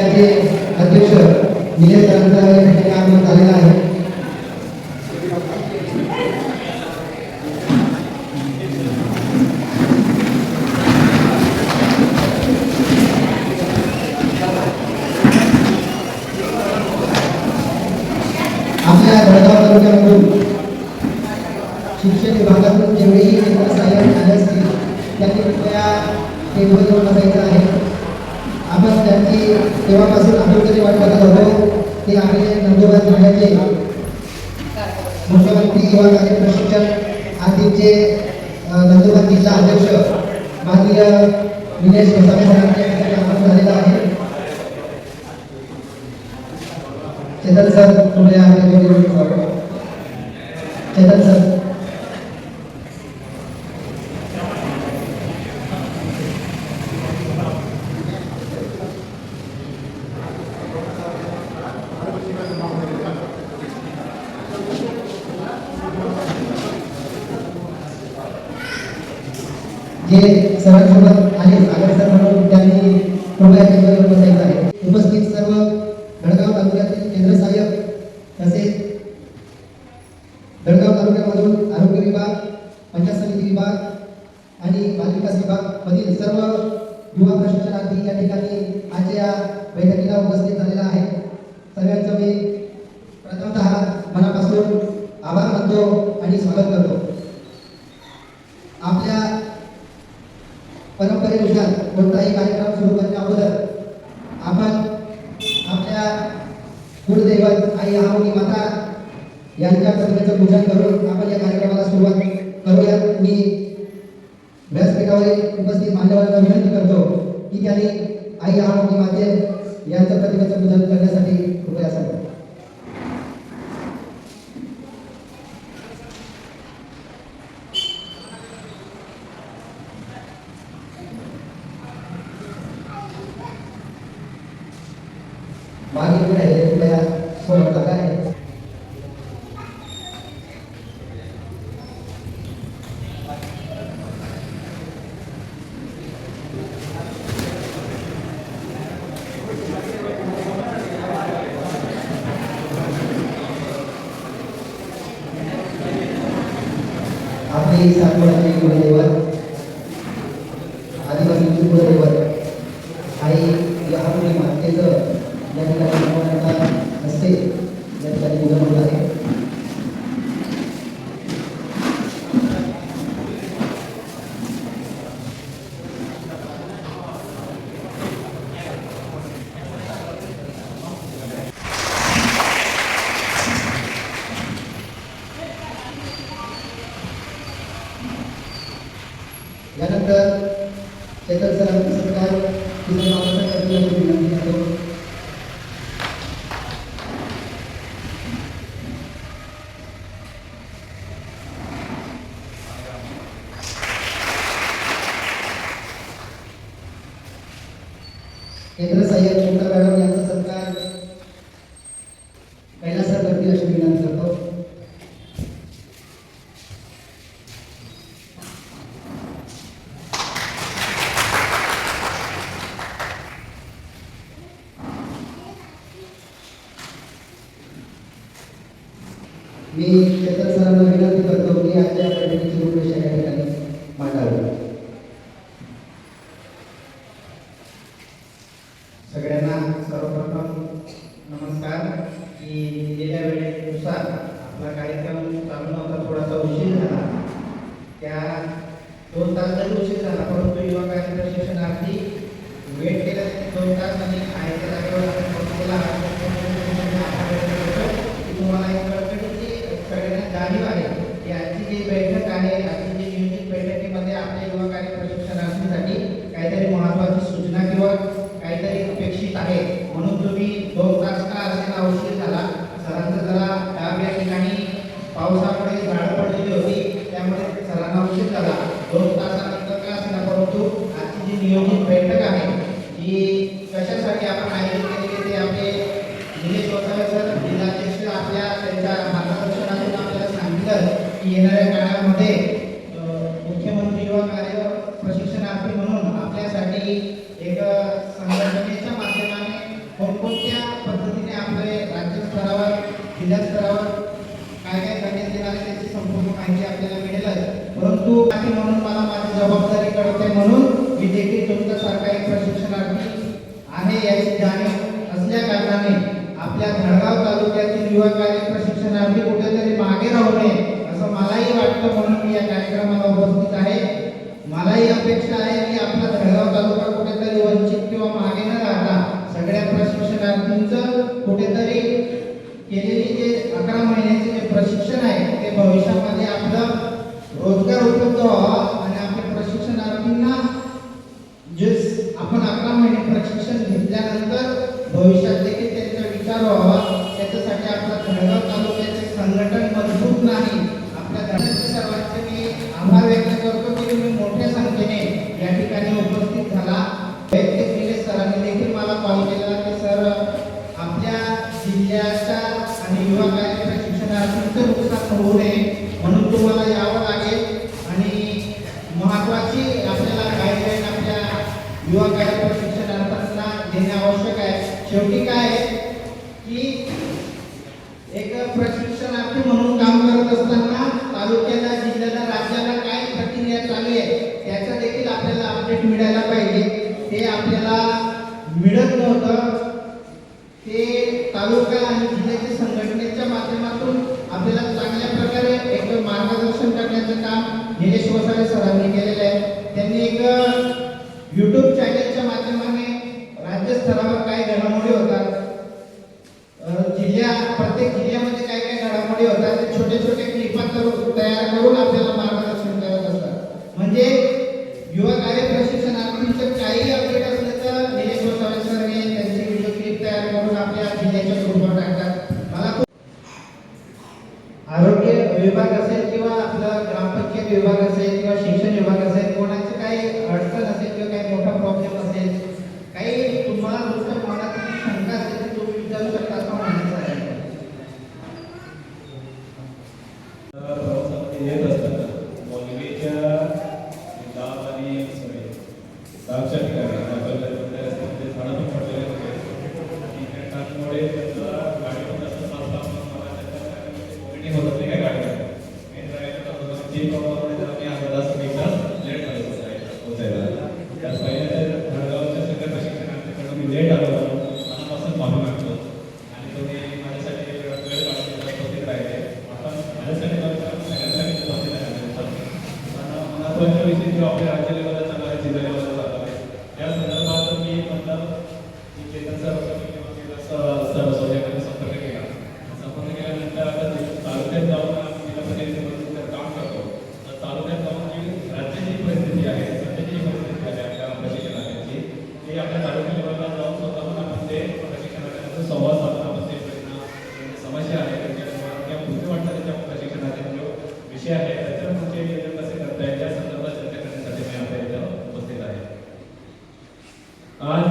संघाचे अध्यक्ष निलेश या ठिकाणी आगमन झालेलं आहे. आपल्या जळगाव तालुक्यामधून शिक्षण विभागातून जेवढेही झाले असतील त्यांनी कृपया टेबलवर बसायचं आहे. तेव्हापासून आम्ही कधी वाट बघत होतो की आम्ही नंदुरबार जिल्ह्याचे मुख्यमंत्री युवा कार्य प्रशिक्षण आधीचे नंदुरबार जिल्हा अध्यक्ष माननीय निलेश गोसावी सरांचे या आगमन झालेलं आहे. चेतन सर पुढे आपल्या चेतन सर. जे सरांसोबत आले सागर सर म्हणून त्यांनी कृपया केंद्रावर बसायचं आहे. उपस्थित सर्व धडगाव तालुक्यातील केंद्र सहाय्यक तसेच धडगाव तालुक्यामधून आरोग्य विभाग पंचायत समिती विभाग आणि बालविकास विभाग मधील सर्व युवा प्रशिक्षणार्थी या ठिकाणी आजच्या या बैठकीला उपस्थित झालेला आहे. सगळ्यांचं मी प्रथमतः मनापासून आभार मानतो आणि स्वागत करतो आपल्या परंपरेनुसार कोणताही कार्यक्रम सुरू करण्या अगोदर आपण आपल्या कुलदैवत आई आहोनी माता यांच्या प्रतिमेचं पूजन करून आपण या कार्यक्रमाला सुरुवात करूयात मी व्यासपीठावर उपस्थित विनंती करतो की त्यांनी आई आहोनी माझे यांचं प्रतिमेचं पूजन करण्यासाठी कृपया सांगा. आपली सातवडाची कुलदैवत Thank you. करते म्हणून मी देखील तुमच्यासारखा एक प्रशिक्षणार्थी आहे याची जाणीव असल्या कारणाने आपल्या धडगाव तालुक्यातील युवा कार्य प्रशिक्षणार्थी कुठेतरी मागे राहू नये असं मलाही वाटतं म्हणून मी या कार्यक्रमाला उपस्थित आहे. मलाही अपेक्षा आहे की आपला धडगाव तालुका कुठेतरी वंचित किंवा मागे न राहता सगळ्या प्रशिक्षणार्थींचं कुठेतरी केलेली जे अकरा महिन्याचे जे प्रशिक्षण आहे ते भविष्यामध्ये आपलं रोजगार उपलब्ध व्हावा आणि సంఘటన त्याला मिळत नव्हतं. ते तालुका आणि जिल्ह्याच्या संघटनेच्या माध्यमातून आपल्याला चांगल्या प्रकारे एक मार्गदर्शन करण्याचं काम निलेश वसाळे सरांनी केलेलं आहे.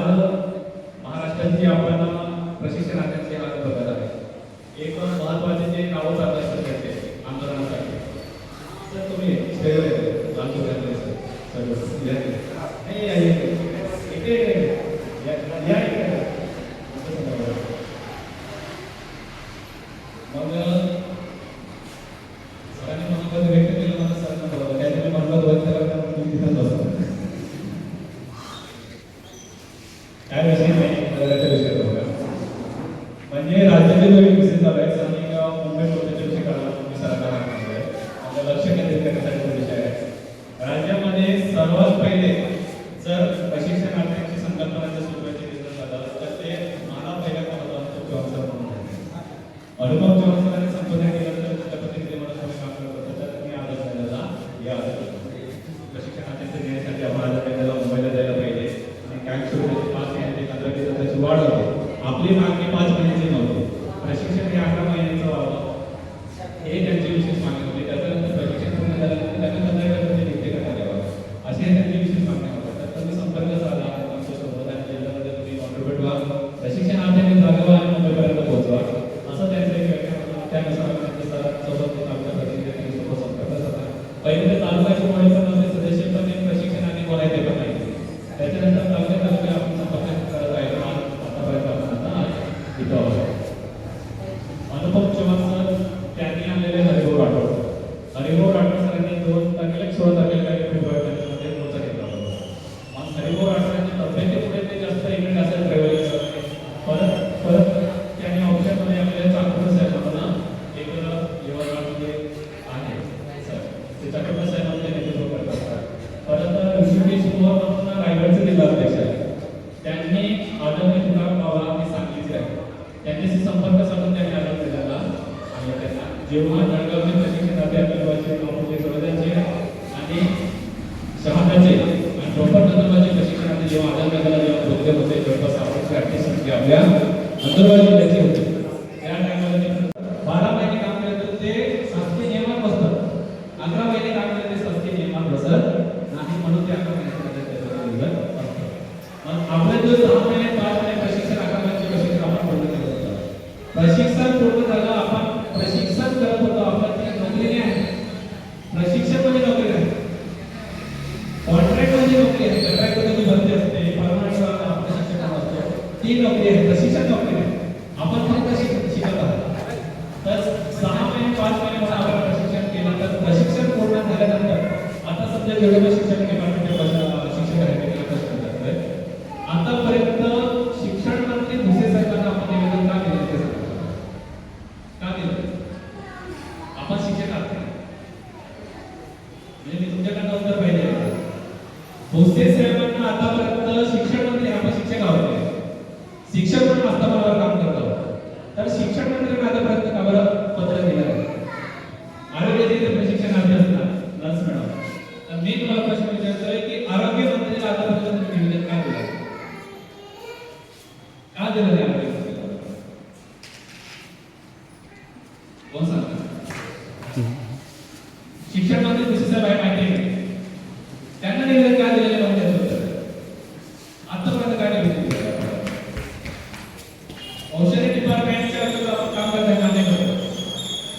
아. संपर्क साधून त्यांनी आणि त्यांना जेव्हा म्हणजे तुमच्याकडनं उत्तर पाहिजे भोसले साहेबांना आतापर्यंत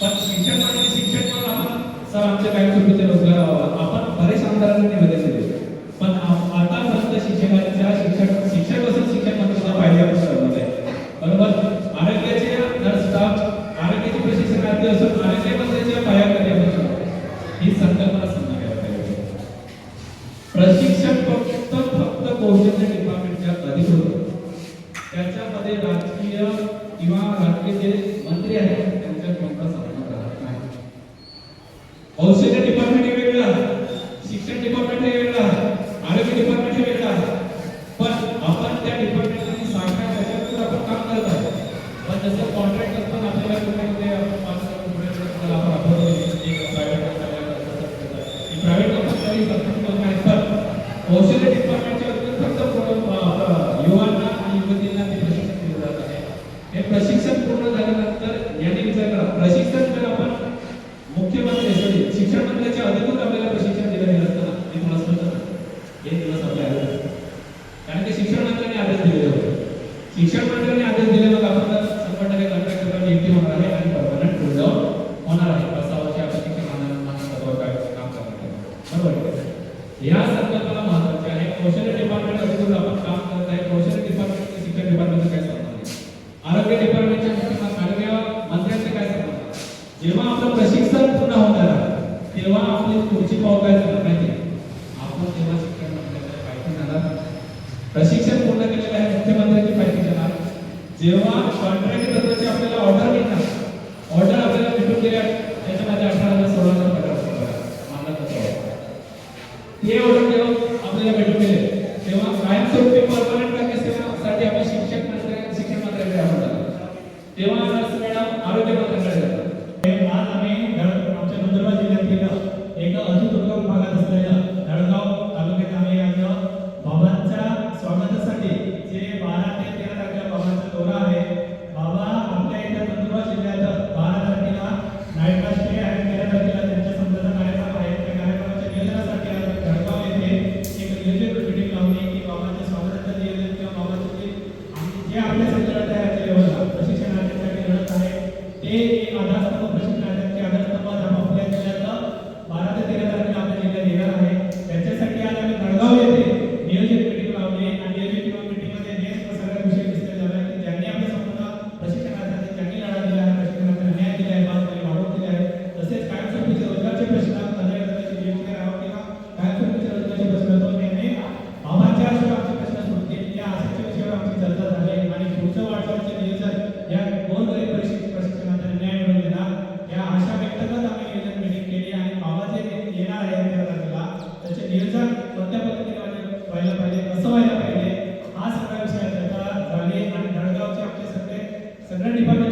शिक्षण म्हणजे शिक्षण आपण सर आमच्या बँक सुरू रोजगार आपण बरेच जसं कॉन्ट्रॅक्ट असताना आपल्याला कुठे कुठे माणसं কিভাবে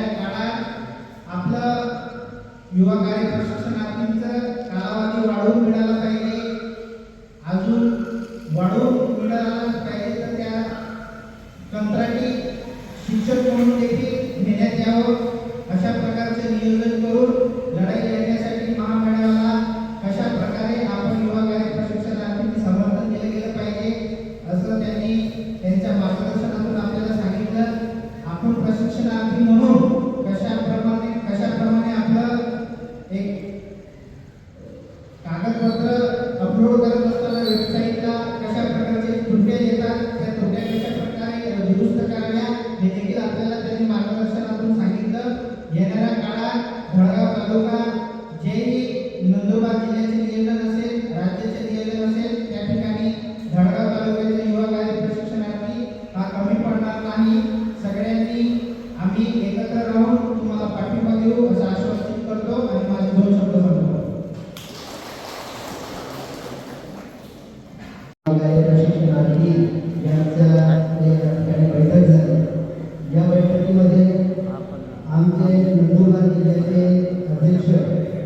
येणाऱ्या काळात आपलं युवा कार्य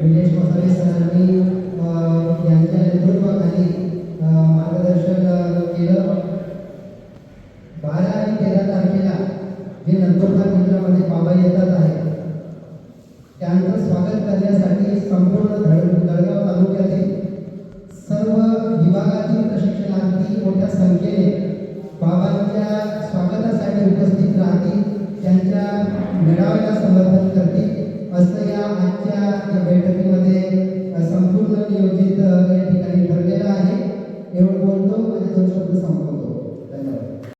निलेश मसाले सरांनी